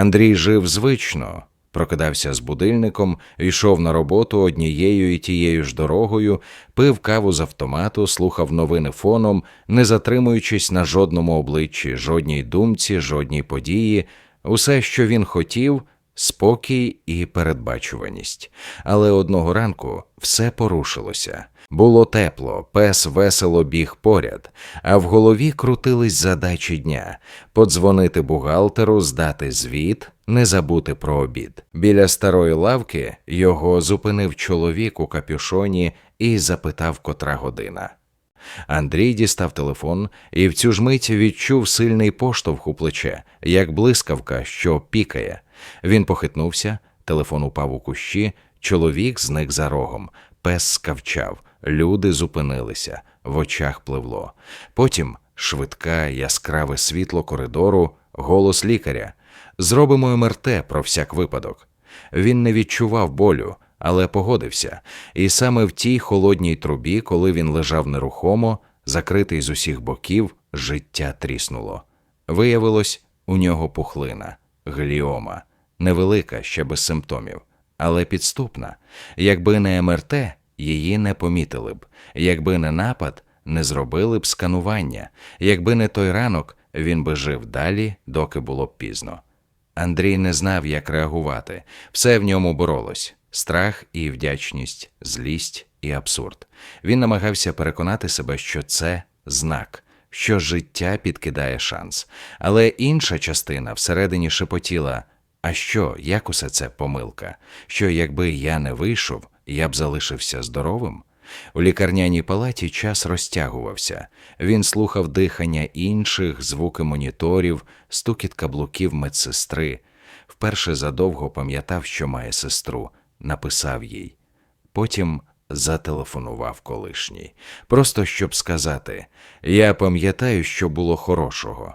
Андрій жив звично, прокидався з будильником, йшов на роботу однією і тією ж дорогою, пив каву з автомату, слухав новини фоном, не затримуючись на жодному обличчі, жодній думці, жодній події. Усе, що він хотів, спокій і передбачуваність. Але одного ранку все порушилося. Було тепло, пес весело біг поряд, а в голові крутились задачі дня подзвонити бухгалтеру, здати звіт, не забути про обід. Біля старої лавки його зупинив чоловік у капюшоні і запитав, котра година. Андрій дістав телефон і в цю ж мить відчув сильний поштовх у плече, як блискавка, що пікає. Він похитнувся, телефон упав у кущі, чоловік зник за рогом, пес скавчав, люди зупинилися, в очах пливло. Потім швидка, яскраве світло коридору, голос лікаря. Зробимо МРТ про всяк випадок. Він не відчував болю, але погодився, і саме в тій холодній трубі, коли він лежав нерухомо, закритий з усіх боків, життя тріснуло. Виявилось, у нього пухлина, гліома, невелика, ще без симптомів, але підступна. Якби не МРТ, її не помітили б, якби не напад, не зробили б сканування, якби не той ранок, він би жив далі, доки було б пізно. Андрій не знав, як реагувати. Все в ньому боролось страх і вдячність, злість і абсурд. Він намагався переконати себе, що це знак, що життя підкидає шанс. Але інша частина всередині шепотіла: а що, як усе це помилка? Що якби я не вийшов, я б залишився здоровим? У лікарняній палаті час розтягувався. Він слухав дихання інших, звуки моніторів, стукіт каблуків медсестри. Вперше задовго пам'ятав, що має сестру, написав їй. Потім зателефонував колишній. Просто щоб сказати: Я пам'ятаю, що було хорошого.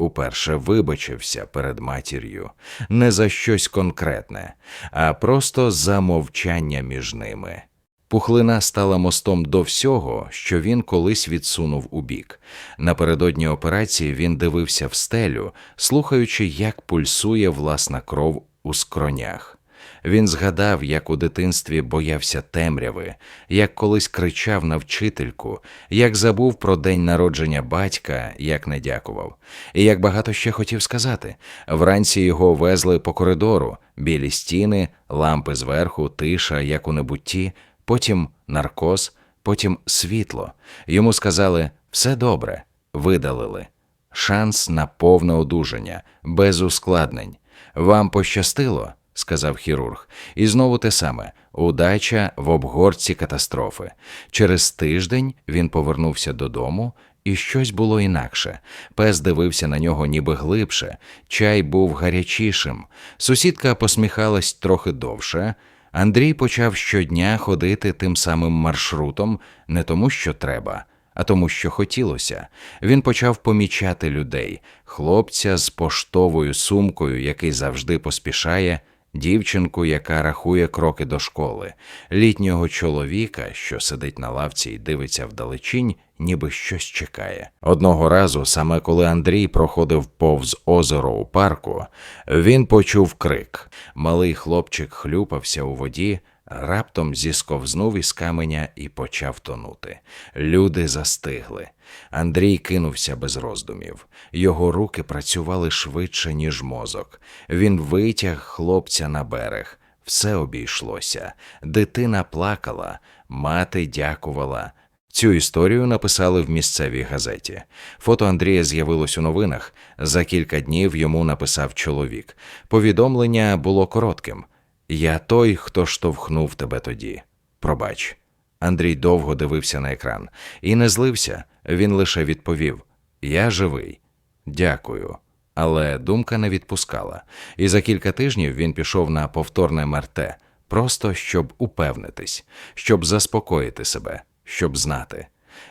Уперше вибачився перед матір'ю не за щось конкретне, а просто за мовчання між ними. Пухлина стала мостом до всього, що він колись відсунув у бік. Напередодні операції він дивився в стелю, слухаючи, як пульсує власна кров у скронях. Він згадав, як у дитинстві боявся темряви, як колись кричав на вчительку, як забув про день народження батька, як не дякував, і як багато ще хотів сказати. Вранці його везли по коридору, білі стіни, лампи зверху, тиша, як у небутті, потім наркоз, потім світло. Йому сказали все добре, видалили. Шанс на повне одужання, без ускладнень. Вам пощастило сказав хірург. І знову те саме удача в обгорці катастрофи. Через тиждень він повернувся додому, і щось було інакше. Пес дивився на нього ніби глибше, чай був гарячішим. Сусідка посміхалась трохи довше. Андрій почав щодня ходити тим самим маршрутом, не тому, що треба. А тому, що хотілося, він почав помічати людей, хлопця з поштовою сумкою, який завжди поспішає, дівчинку, яка рахує кроки до школи, літнього чоловіка, що сидить на лавці і дивиться вдалечінь, ніби щось чекає. Одного разу, саме коли Андрій проходив повз озеро у парку, він почув крик. Малий хлопчик хлюпався у воді. Раптом зісковзнув із каменя і почав тонути. Люди застигли. Андрій кинувся без роздумів. Його руки працювали швидше, ніж мозок. Він витяг хлопця на берег. Все обійшлося. Дитина плакала, мати дякувала. Цю історію написали в місцевій газеті. Фото Андрія з'явилось у новинах. За кілька днів йому написав чоловік. Повідомлення було коротким. Я той, хто штовхнув тебе тоді. Пробач. Андрій довго дивився на екран і не злився. Він лише відповів: Я живий, дякую. Але думка не відпускала, і за кілька тижнів він пішов на повторне МРТ, просто щоб упевнитись, щоб заспокоїти себе, щоб знати.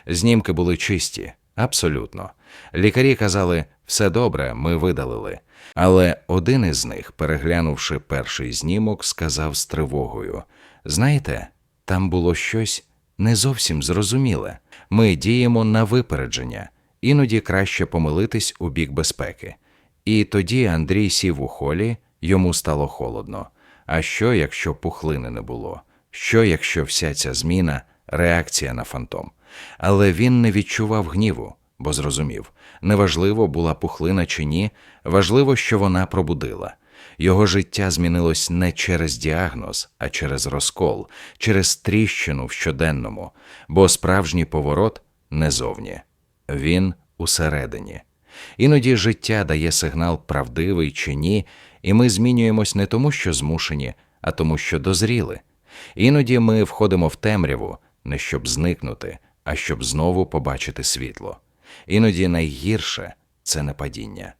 Знімки були чисті, абсолютно. Лікарі казали, все добре, ми видалили. Але один із них, переглянувши перший знімок, сказав з тривогою: Знаєте, там було щось не зовсім зрозуміле. Ми діємо на випередження, іноді краще помилитись у бік безпеки. І тоді Андрій сів у холі, йому стало холодно. А що, якщо пухлини не було? Що, якщо вся ця зміна реакція на фантом? Але він не відчував гніву, бо зрозумів неважливо, була пухлина чи ні, важливо, що вона пробудила. Його життя змінилось не через діагноз, а через розкол, через тріщину в щоденному, бо справжній поворот не зовні, він усередині. Іноді життя дає сигнал правдивий чи ні, і ми змінюємось не тому, що змушені, а тому, що дозріли. Іноді ми входимо в темряву не щоб зникнути, а щоб знову побачити світло. Іноді найгірше це не падіння,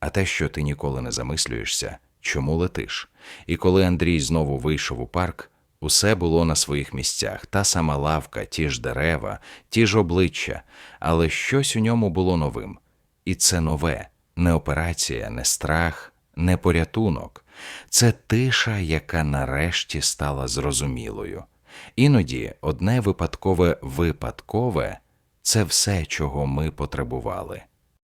а те, що ти ніколи не замислюєшся, чому летиш. І коли Андрій знову вийшов у парк, усе було на своїх місцях, та сама лавка, ті ж дерева, ті ж обличчя, але щось у ньому було новим. І це нове, не операція, не страх, не порятунок. Це тиша, яка нарешті стала зрозумілою. Іноді одне випадкове випадкове це все, чого ми потребували.